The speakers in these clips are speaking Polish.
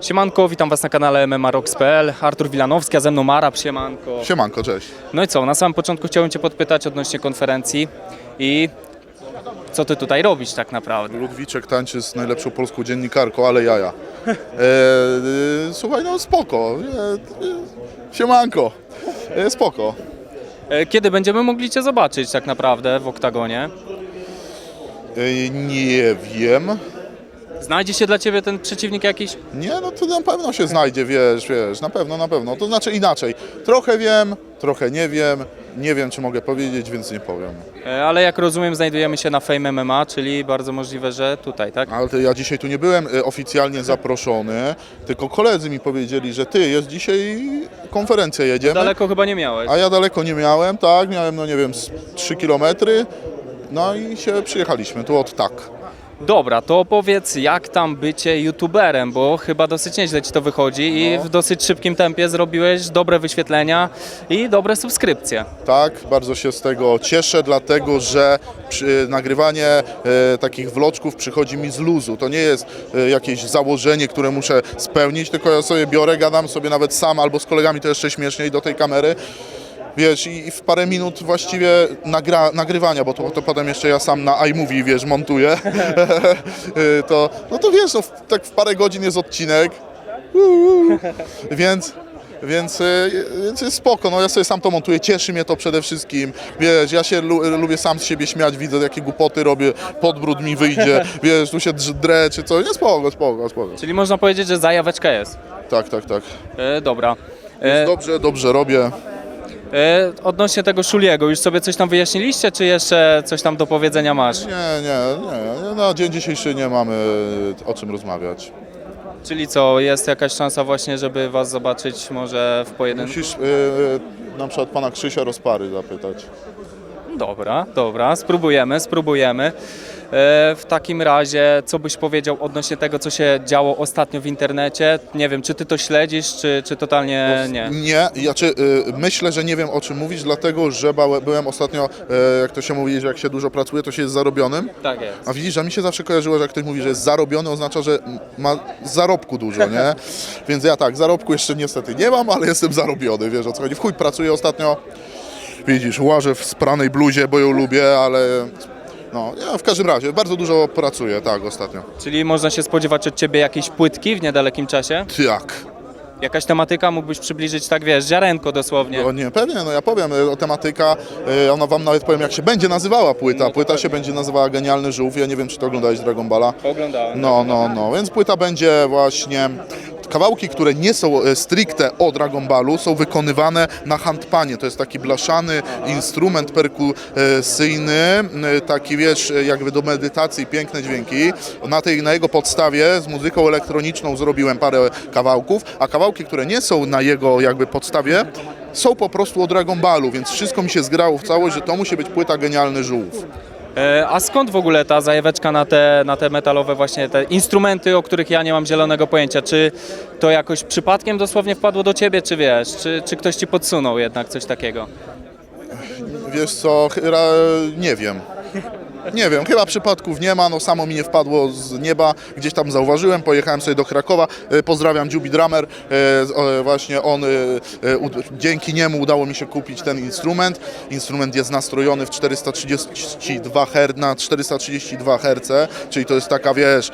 Siemanko, witam Was na kanale MMAROX.pl. Artur Wilanowski, a ze mną Mara, siemanko. Siemanko, cześć. No i co, na samym początku chciałem Cię podpytać odnośnie konferencji i co Ty tutaj robisz tak naprawdę? Ludwiczek tańczy z najlepszą polską dziennikarką, ale jaja. E, e, słuchaj, no spoko. E, e, siemanko. E, spoko. E, Kiedy będziemy mogli Cię zobaczyć tak naprawdę w oktagonie? E, nie wiem. Znajdzie się dla Ciebie ten przeciwnik jakiś? Nie, no to na pewno się znajdzie, wiesz, wiesz, na pewno, na pewno. To znaczy inaczej. Trochę wiem, trochę nie wiem. Nie wiem, czy mogę powiedzieć, więc nie powiem. E, Ale jak rozumiem znajdujemy się na Fame MMA, czyli bardzo możliwe, że tutaj, tak? Ale to ja dzisiaj tu nie byłem e, oficjalnie zaproszony, tylko koledzy mi powiedzieli, że ty, jest dzisiaj konferencja, jedziemy. Daleko chyba nie miałeś. A ja daleko nie miałem, tak, miałem, no nie wiem, z 3 kilometry. No i się przyjechaliśmy tu od tak. Dobra, to opowiedz jak tam bycie youtuberem, bo chyba dosyć nieźle Ci to wychodzi i No. w dosyć szybkim tempie zrobiłeś dobre wyświetlenia i dobre subskrypcje. Tak, bardzo się z tego cieszę, dlatego że przy, nagrywanie e, takich vloczków przychodzi mi z luzu. To nie jest e, jakieś założenie, które muszę spełnić, tylko ja sobie biorę, gadam sobie nawet sam albo z kolegami, to jeszcze śmieszniej do tej kamery. Wiesz, i i w parę minut właściwie nagra, nagrywania, bo to, to potem jeszcze ja sam na iMovie, wiesz, montuję, E, to, no to wiesz, no, w, tak w parę godzin jest odcinek, więc, więc, e, więc jest spoko, no ja sobie sam to montuję, cieszy mnie to przede wszystkim, wiesz, ja się lu, lubię sam z siebie śmiać, widzę jakie głupoty robię, podbród mi wyjdzie, wiesz, tu się drę czy coś, nie spoko, spoko, spoko. Czyli można powiedzieć, że zajaweczka jest. Tak, tak, tak. E, dobra. E, Dobrze, dobrze robię. E, odnośnie tego Szuliego, już sobie coś tam wyjaśniliście, czy jeszcze coś tam do powiedzenia masz? Nie, nie, nie, na dzień dzisiejszy nie mamy o czym rozmawiać. Czyli co, jest jakaś szansa właśnie, żeby was zobaczyć może w pojedynku? Musisz y, na przykład pana Krzysia Rozpary zapytać. Dobra, dobra, spróbujemy, spróbujemy. E, w takim razie, co byś powiedział odnośnie tego, co się działo ostatnio w internecie? Nie wiem, czy ty to śledzisz, czy, czy totalnie nie? Nie, ja czy, y, myślę, że nie wiem o czym mówić, dlatego że byłem ostatnio, y, jak to się mówi, że jak się dużo pracuje, to się jest zarobionym. Tak jest. A widzisz, a mi się zawsze kojarzyło, że jak ktoś mówi, że jest zarobiony, oznacza, że ma zarobku dużo, nie? Więc ja tak, zarobku jeszcze niestety nie mam, ale jestem zarobiony, wiesz o co chodzi. W chuj pracuję ostatnio, widzisz, łażę w spranej bluzie, bo ją lubię, ale no, ja w każdym razie bardzo dużo pracuję, tak, ostatnio. Czyli można się spodziewać od ciebie jakiejś płytki w niedalekim czasie? Jak? Jakaś tematyka mógłbyś przybliżyć, tak wiesz, ziarenko dosłownie. O nie, pewnie, no ja powiem, y, tematyka, y, ona wam nawet powiem, jak się będzie nazywała płyta. Płyta się będzie nazywała Genialny Żółw, ja nie wiem, czy to oglądałeś Dragon Balla. Oglądałem. No, no, no, więc płyta będzie właśnie... Kawałki, które nie są e, stricte o Dragon Ballu, są wykonywane na handpanie. To jest taki blaszany instrument perkusyjny, e, taki wiesz, e, jakby do medytacji, piękne dźwięki. Na, tej, na jego podstawie z muzyką elektroniczną zrobiłem parę kawałków, a kawałki, które nie są na jego jakby podstawie, są po prostu o Dragon Ballu, więc wszystko mi się zgrało w całość, że to musi być płyta Genialny Żółw. E, a skąd w ogóle ta zajaweczka na te, na te metalowe właśnie te instrumenty, o których ja nie mam zielonego pojęcia? Czy to jakoś przypadkiem dosłownie wpadło do ciebie, czy wiesz, czy, czy ktoś ci podsunął jednak coś takiego? Wiesz co, chyba nie wiem. Nie wiem, chyba przypadków nie ma, no samo mi nie wpadło z nieba, gdzieś tam zauważyłem, pojechałem sobie do Krakowa, E, pozdrawiam Dziubi Drummer, E, e, właśnie on, dzięki niemu udało mi się kupić ten instrument, instrument jest nastrojony w 432 Hz, na 432 Hz, czyli to jest taka, wiesz,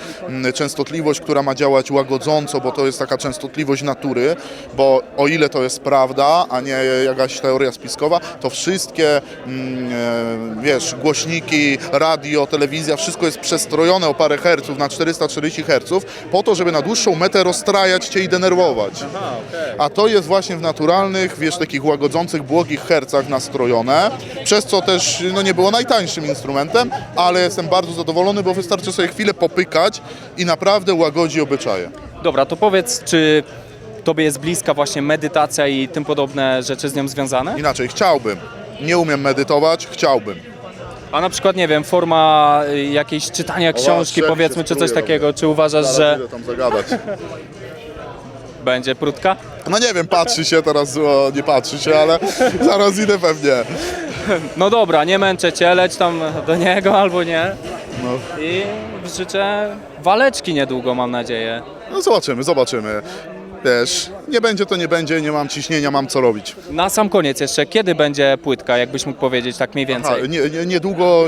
częstotliwość, która ma działać łagodząco, bo to jest taka częstotliwość natury, bo o ile to jest prawda, a nie jakaś teoria spiskowa, to wszystkie, wiesz, głośniki, radio, telewizja, wszystko jest przestrojone o parę herców na 440 Hz po to, żeby na dłuższą metę rozstrajać Cię i denerwować. A to jest właśnie w naturalnych, wiesz, takich łagodzących, błogich hercach nastrojone, przez co też no, nie było najtańszym instrumentem, ale jestem bardzo zadowolony, bo wystarczy sobie chwilę popykać i naprawdę łagodzi obyczaje. Dobra, to powiedz, czy tobie jest bliska właśnie medytacja i tym podobne rzeczy z nią związane? Inaczej, chciałbym. Nie umiem medytować, chciałbym. A na przykład, nie wiem, forma y, jakiejś czytania książki, powiedzmy, się czy coś takiego, czy uważasz, że idę tam zagadać. będzie prutka? No nie wiem, patrzy się teraz, o, nie patrzy się, ale zaraz idę pewnie. No dobra, nie męczę cię, leć tam do niego albo nie. No. I życzę waleczki niedługo, mam nadzieję. No zobaczymy, zobaczymy. Wiesz, nie będzie to nie będzie, nie mam ciśnienia, mam co robić. Na sam koniec jeszcze, kiedy będzie płytka, jakbyś mógł powiedzieć tak mniej więcej? nie, nie, niedługo,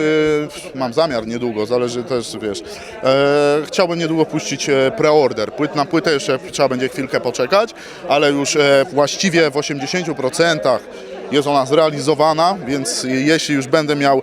e, mam zamiar niedługo, zależy też, wiesz, e, chciałbym niedługo puścić e, preorder. Płyt na płytę jeszcze trzeba będzie chwilkę poczekać, ale już e, właściwie w 80% jest ona zrealizowana, więc jeśli już będę miał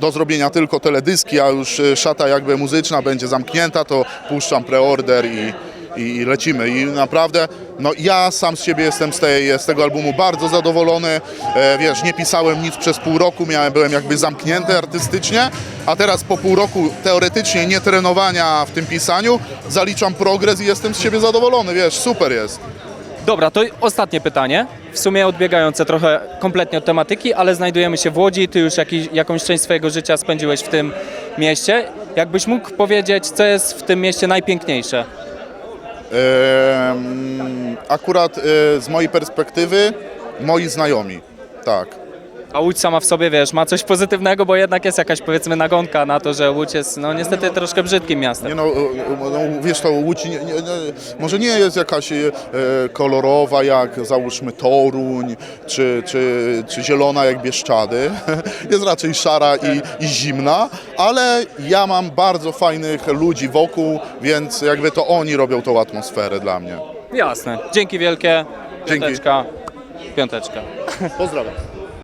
do zrobienia tylko teledyski, a już e, szata jakby muzyczna będzie zamknięta, to puszczam preorder i, i, lecimy. I naprawdę, no ja sam z siebie jestem z, tej, z tego albumu bardzo zadowolony. E, wiesz, nie pisałem nic przez pół roku, miałem, byłem jakby zamknięty artystycznie, a teraz po pół roku teoretycznie nie trenowania w tym pisaniu, zaliczam progres i jestem z siebie zadowolony, wiesz, super jest. Dobra, to ostatnie pytanie. W sumie odbiegające trochę kompletnie od tematyki, ale znajdujemy się w Łodzi. Ty już jakiś, jakąś część swojego życia spędziłeś w tym mieście. Jakbyś mógł powiedzieć, co jest w tym mieście najpiękniejsze? Akurat e, z mojej perspektywy, moi znajomi, tak. A Łódź sama w sobie, wiesz, ma coś pozytywnego, bo jednak jest jakaś, powiedzmy, nagonka na to, że Łódź jest, no niestety, troszkę brzydkim miastem. Nie no, e, no wiesz to Łódź nie, nie, nie, może nie jest jakaś e, kolorowa jak załóżmy Toruń, czy, czy, czy zielona jak Bieszczady. Jest raczej szara i, i zimna, ale ja mam bardzo fajnych ludzi wokół, więc jakby to oni robią tą atmosferę dla mnie. Jasne. Dzięki wielkie. Dzięki. Piąteczka. Piąteczka. Pozdrawiam.